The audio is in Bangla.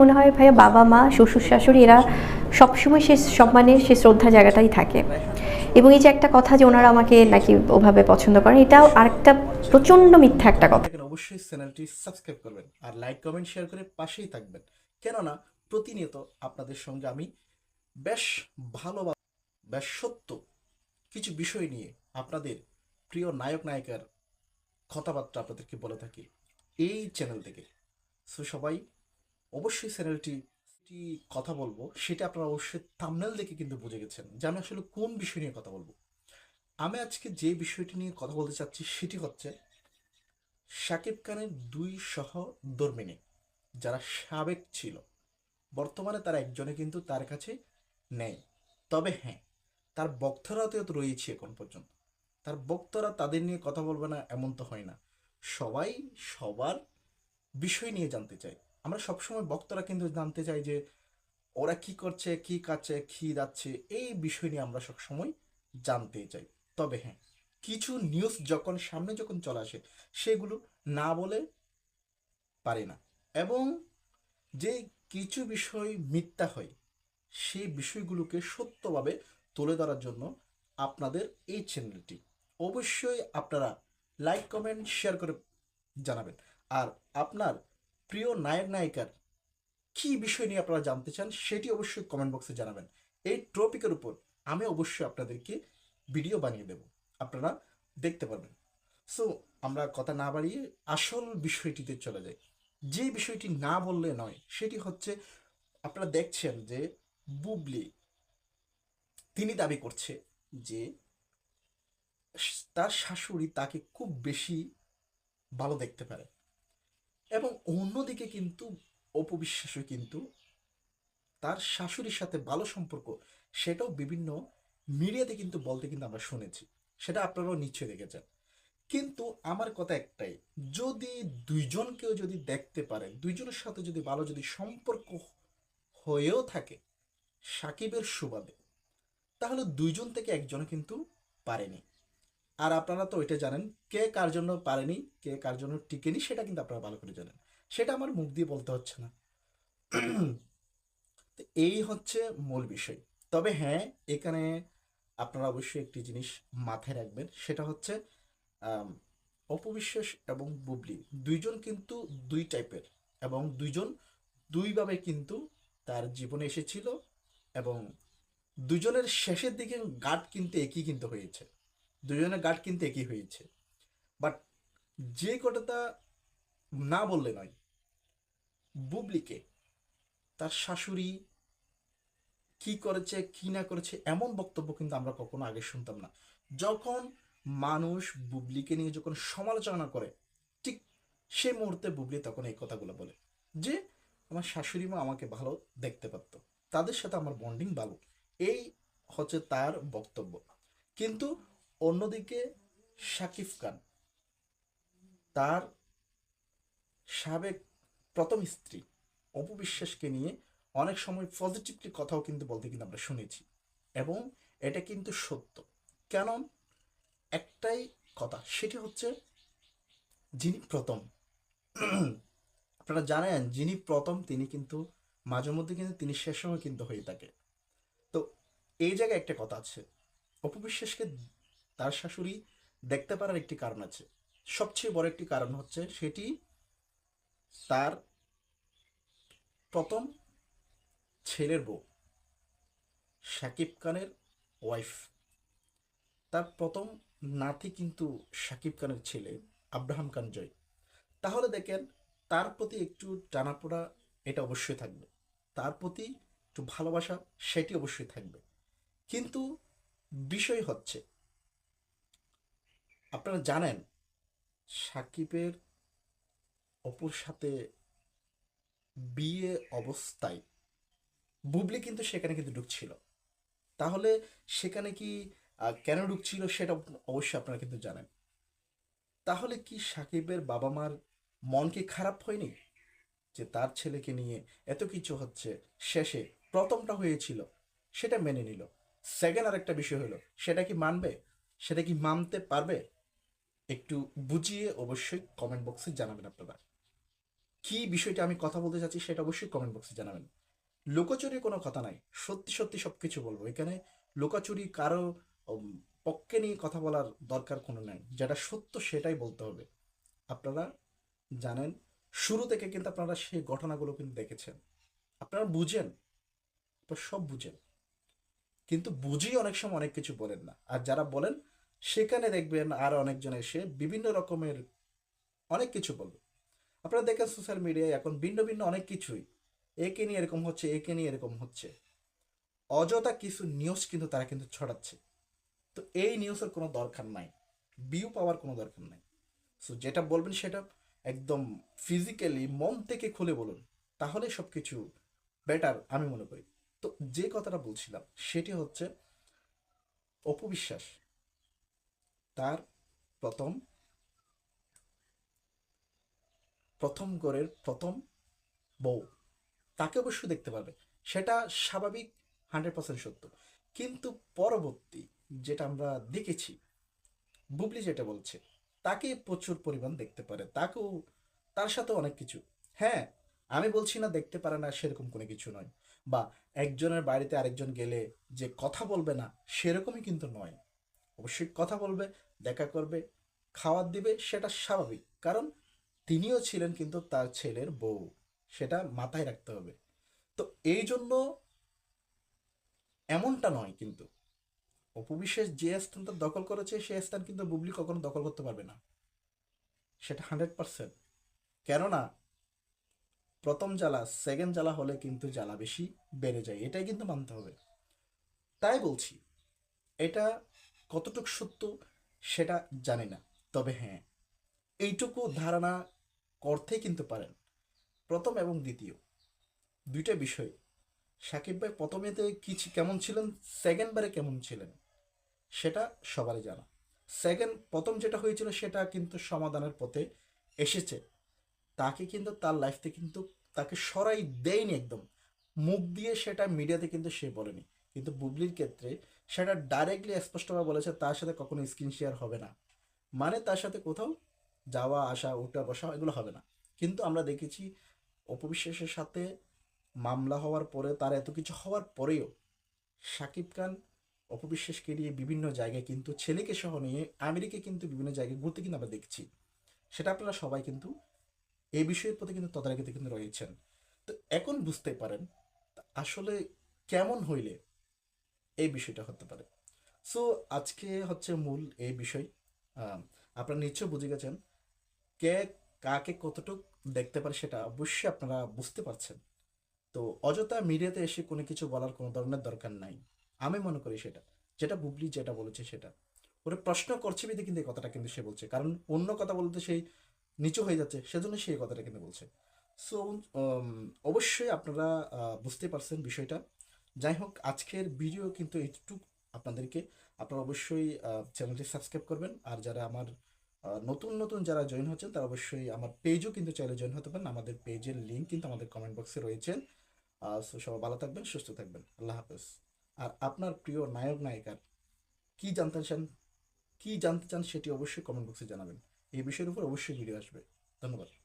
মনে হয় ভাইয়া বাবা, মা, শ্বশুর, শাশুড়ি, এরা সবসময় সে সম্মানের সে শ্রদ্ধা জায়গাটাই থাকে। এবং এই যে একটা কথা যে ওনারা আমাকে নাকি ওভাবে পছন্দ করেন, এটাও আরেকটা প্রচণ্ড মিথ্যা একটা কথা। অবশ্যই চ্যানেলটি সাবস্ক্রাইব করবেন আর লাইক, কমেন্ট, শেয়ার করে পাশেই থাকবেন। কেননা প্রতিনিয়ত আপনাদের সঙ্গে আমি বেশ ভালো বেশ সত্য কিছু বিষয় নিয়ে আপনাদের প্রিয় নায়ক, নায়িকার কথাবার্তা আপনাদেরকে বলে থাকি। এই চ্যানেল থেকে। সো সবাই অবশ্যই চ্যানেলটি কথা বলব, সেটা আপনারা অবশ্যই থামনেল দেখে কিন্তু বুঝে গেছেন যে আমি আসলে কোন বিষয় নিয়ে কথা বলব। আমি আজকে যে বিষয়টি নিয়ে কথা বলতে চাচ্ছি সেটি হচ্ছে শাকিব খানের দুই সহ সহধর্মিনী যারা সাবেক ছিল, বর্তমানে তারা একজনে কিন্তু তার কাছে নেই। তবে হ্যাঁ তার বক্তরা তো রয়েছে এখন পর্যন্ত। তার বক্তরা তাদের নিয়ে কথা বলবে না, এমন তো হয় না। সবাই সবার বিষয় নিয়ে জানতে চায়। আমরা সবসময় বক্তরা কিন্তু জানতে চাই যে ওরা কি করছে, কি কাছে কি যাচ্ছে, এই বিষয় নিয়ে আমরা সবসময় জানতে চাই। তবে হ্যাঁ কিছু নিউজ যখন সামনে যখন চলে আসে, সেগুলো না বলে পারে না। এবং যে কিছু বিষয় মিথ্যা হয়, সেই বিষয়গুলোকে সত্যভাবে তুলে ধরার জন্য আপনাদের এই চ্যানেলটি অবশ্যই আপনারা লাইক কমেন্ট শেয়ার করে জানাবেন। আর আপনার প্রিয় নায়ক নায়িকার কি বিষয় নিয়ে আপনারা জানতে চান, সেটি অবশ্যই কমেন্ট বক্সে জানাবেন। এই টপিকের উপর আমি অবশ্যই আপনাদেরকে ভিডিও বানিয়ে দেব। আপনারা দেখতে পারবেন। সো আমরা কথা না বাড়িয়ে আসল বিষয়টিতে চলে যাই। যে বিষয়টি না বললে নয়, সেটি হচ্ছে আপনারা দেখছেন যে বুবলি তিনি দাবি করছে যে তার শাশুড়ি তাকে খুব বেশি ভালো দেখতে পারে। এবং অন্যদিকে কিন্তু অপবিশ্বাসও কিন্তু তার শাশুড়ির সাথে ভালো সম্পর্ক, সেটাও বিভিন্ন মিডিয়াতে কিন্তু বলতে কিন্তু আমরা শুনেছি। সেটা আপনারাও নিশ্চয়ই দেখেছেন। কিন্তু আমার কথা একটাই, যদি দুইজনকেও যদি দেখতে পারে, দুইজনের সাথে যদি ভালো যদি সম্পর্ক হয়েও থাকে, সাকিবের সুবাদে, তাহলে দুইজন থেকে একজন কিন্তু পারেনি। আর আপনারা তো এটা জানেন, কে কার জন্য পারেনি, কে কার জন্য টিকেনি, সেটা কিন্তু আপনারা ভালো করে জানেন। সেটা আমার মুখ দিয়ে বলতে হচ্ছে না। এই হচ্ছে মূল বিষয়। তবে হ্যাঁ এখানে আপনারা অবশ্যই একটি জিনিস মাথায় রাখবেন, সেটা হচ্ছে অপবিশ্বাস এবং বুবলি দুইজন কিন্তু দুই টাইপের এবং দুইজন দুইভাবে কিন্তু তার জীবনে এসেছিল এবং দুজনের শেষের দিকে গার্ড কিন্তু একই কিন্তু হয়েছে। দুজনের গার্ড কিন্তু একই হয়েছে। বাট যে কথাটা না বললে নয়, বুবলিকে, তার শাশুড়ি কি করেছে, কি না করেছে, এমন বক্তব্য কিন্তু আমরা কখনো আগে শুনতাম না। যখন মানুষ বুবলিকে নিয়ে যখন সমালোচনা করে, ঠিক সে মুহূর্তে বুবলি তখন এই কথাগুলো বলে যে, আমার শাশুড়ি মা আমাকে ভালো দেখতে পারতো। তাদের সাথে আমার বন্ডিং ভালো। এই হচ্ছে তার বক্তব্য। কিন্তু অন্যদিকে শাকিব খান, তার সাবেক প্রথম স্ত্রী অপবিশ্বাসকে নিয়ে অনেক সময় পজিটিভলি কথাও কিন্তু বলতে কিন্তু আমরা শুনেছি এবং এটা কিন্তু সত্য। কেন একটাই কথা, সেটি হচ্ছে যিনি প্রথম, আপনারা জানেন যিনি প্রথম, তিনি কিন্তু মাঝে মধ্যে কিন্তু তিনি শেষও কিন্তু হয়ে থাকে। তো এই জায়গায় একটা কথা আছে অপবিশ্বাসকে তার শাশুড়ি দেখতে পারার একটি কারণ আছে। সবচেয়ে বড় একটি কারণ হচ্ছে সেটি তার প্রথম ছেলের বউ, শাকিব খানের ওয়াইফ তার প্রথম নাতি কিন্তু শাকিব খানের ছেলে, আব্রাহাম খান জয়। তাহলে দেখেন, তার প্রতি একটু টানাপোড়া এটা অবশ্যই থাকবে। তার প্রতি একটু ভালোবাসা, সেটি অবশ্যই থাকবে। কিন্তু বিষয় হচ্ছে আপনারা জানেন সাকিবের অপুর সাথে বিয়ে অবস্থায় বুবলি কিন্তু সেখানে কিন্তু ঢুকছিল। তাহলে সেখানে কি কেন ঢুকছিল সেটা অবশ্যই আপনারা কিন্তু জানেন। তাহলে কি সাকিবের বাবা মার মন কি খারাপ হয়নি? যে তার ছেলেকে নিয়ে এত কিছু হচ্ছে, শেষে প্রথমটা হয়েছিল, সেটা মেনে নিল। সেকেন্ড আরেকটা বিষয় হলো, সেটা কি মানবে? সেটা কি মানতে পারবে? একটু বুঝিয়ে অবশ্যই কমেন্ট বক্সে জানাবেন আপনারা। কি বিষয়টা আমি কথা বলতে চাচ্ছি সেটা অবশ্যই কমেন্ট বক্সে জানাবেন। লুকোচুরির কোনো কথা নাই, সত্যি সত্যি সব কিছু বলব। এখানে লুকোচুরি কারও পক্ষে নিয়ে কথা বলার দরকার কোনো নাই। যেটা সত্য সেটাই বলতে হবে। আপনারা জানেন, শুরু থেকে কিন্তু আপনারা সেই ঘটনাগুলো কিন্তু দেখেছেন। আপনারা বুঝেন সব বুঝেন। কিন্তু বুঝি অনেক সময় অনেক কিছু বলেন না। আর যারা বলেন সেখানে দেখবেন আর অনেকজন এসে বিভিন্ন রকমের অনেক কিছু বলবে। আপনারা দেখেন সোশ্যাল মিডিয়ায় এখন ভিন্ন ভিন্ন অনেক কিছুই। একে নিয়ে এরকম হচ্ছে, একে নিয়ে এরকম হচ্ছে। অযথা কিছু নিউজ কিন্তু তারা কিন্তু ছড়াচ্ছে। তো এই নিউজের কোনো দরকার নাই। ভিউ পাওয়ার কোনো দরকার নাই। সো যেটা বলবেন সেটা একদম ফিজিক্যালি মন থেকে খুলে বলুন। তাহলে সব কিছু বেটার আমি মনে করি। তো যে কথাটা বলছিলাম, সেটি হচ্ছে অপবিশ্বাস। তার প্রথম প্রথম গড়ের প্রথম বউ। তাকে অবশ্যই দেখতে পারবে। সেটা স্বাভাবিক হান্ড্রেড পার্সেন্ট সত্য। কিন্তু পরবর্তী যেটা আমরা দেখেছি, বুবলি যেটা বলছে, তাকে প্রচুর পরিমাণ দেখতে পারে। তাকেও, তার সাথে অনেক কিছু। হ্যাঁ আমি বলছি না দেখতে পারে না সেরকম কোনো কিছু নয়। বা একজনের বাড়িতে আরেকজন গেলে যে কথা বলবে না সেরকমই কিন্তু নয়। অবশ্যই কথা বলবে দেখা করবে খাবার দিবে, সেটা স্বাভাবিক। কারণ তিনিও ছিলেন কিন্তু তার ছেলের বউ, সেটা মাথায় রাখতে হবে। তো এই জন্য এমনটা নয় কিন্তু। অপবিশ্বাস যে স্থানটা দখল করেছে সেই স্থান কিন্তু বুবলি কখনো দখল করতে পারবে না। সেটা হান্ড্রেড পার্সেন্ট। কেননা প্রথম জ্বালা, সেকেন্ড জ্বালা হলে কিন্তু জ্বালা বেশি বেড়ে যায়। এটাই কিন্তু মানতে হবে। তাই বলছি, এটা কতটুক সত্য সেটা জানি না। তবে হ্যাঁ এইটুকু ধারণা করতে কিন্তু পারেন। প্রথম এবং দ্বিতীয়। দুইটা বিষয়। সাকিব ভাই প্রথমেতে কি কেমন ছিলেন? সেকেন্ড বারে কেমন ছিলেন? সেটা সবারই জানা। সেকেন্ড প্রথম যেটা হয়েছিল সেটা কিন্তু সমাধানের পথে এসেছে। তাকে কিন্তু তার লাইফ থেকে কিন্তু তাকে সরাই দেয়নি একদম। মুখ দিয়ে সেটা মিডিয়াতে কিন্তু সে বলেনি। কিন্তু বুবলির ক্ষেত্রে সেটা ডাইরেক্টলি স্পষ্টভাবে বলেছে, তার সাথে কখনো স্ক্রিন শেয়ার হবে না। মানে তার সাথে কোথাও যাওয়া, আসা, উঠা, বসা এগুলো হবে না। কিন্তু আমরা দেখেছি অপবিশ্বাসের সাথে মামলা হওয়ার পরে, তার এত কিছু হওয়ার পরেও শাকিব খান অপবিশ্বাসকে নিয়ে বিভিন্ন জায়গায় কিন্তু, ছেলেকে সহ নিয়ে আমেরিকা কিন্তু বিভিন্ন জায়গায় ঘুরতে কিন্তু আমরা দেখছি। সেটা আপনারা সবাই কিন্তু এই বিষয়ের প্রতি কিন্তু তদারকিতে কিন্তু রয়েছেন। তো এখন বুঝতে পারেন, আসলে কেমন হইলে এই বিষয়টা হতে পারে। সো আজকে হচ্ছে মূল এই বিষয়। আপনারা নিশ্চয় বুঝে গেছেন কে কাকে কতটুক দেখতে পারে সেটা অবশ্যই আপনারা বুঝতে পারছেন। তো অযথা মিডিয়াতে এসে কোনো কিছু বলার কোনো ধরনের দরকার নাই। আমি মনে করি সেটা। যেটা বুবলি যেটা বলেছে সেটা। ওরা প্রশ্ন করছে বিধে কিন্তু এই কথাটা কিন্তু সে বলছে। কারণ অন্য কথা বলতে সেই নিচু হয়ে যাচ্ছে, সেজন্য সেই কথাটা কিন্তু বলছে। সো অবশ্যই আপনারা বুঝতে পারছেন বিষয়টা। যাই হোক, আজকের ভিডিও কিন্তু এইটুকু। আপনাদেরকে আপনারা অবশ্যই চ্যানেলটি সাবস্ক্রাইব করবেন। আর যারা আমার নতুন নতুন যারা জয়েন হচ্ছেন, তারা অবশ্যই আমার পেজও কিন্তু চাইলে জয়েন হতে পারেন। আমাদের পেজের লিঙ্ক কিন্তু আমাদের কমেন্ট বক্সে রয়েছে। সো সবাই ভালো থাকবেন, সুস্থ থাকবেন। আল্লাহ হাফেজ। আর আপনার প্রিয় নায়ক, নায়িকার কি জানতে চান, কি জানতে চান সেটি অবশ্যই কমেন্ট বক্সে জানাবেন। এই বিষয়ের উপর অবশ্যই ভিডিও আসবে। ধন্যবাদ।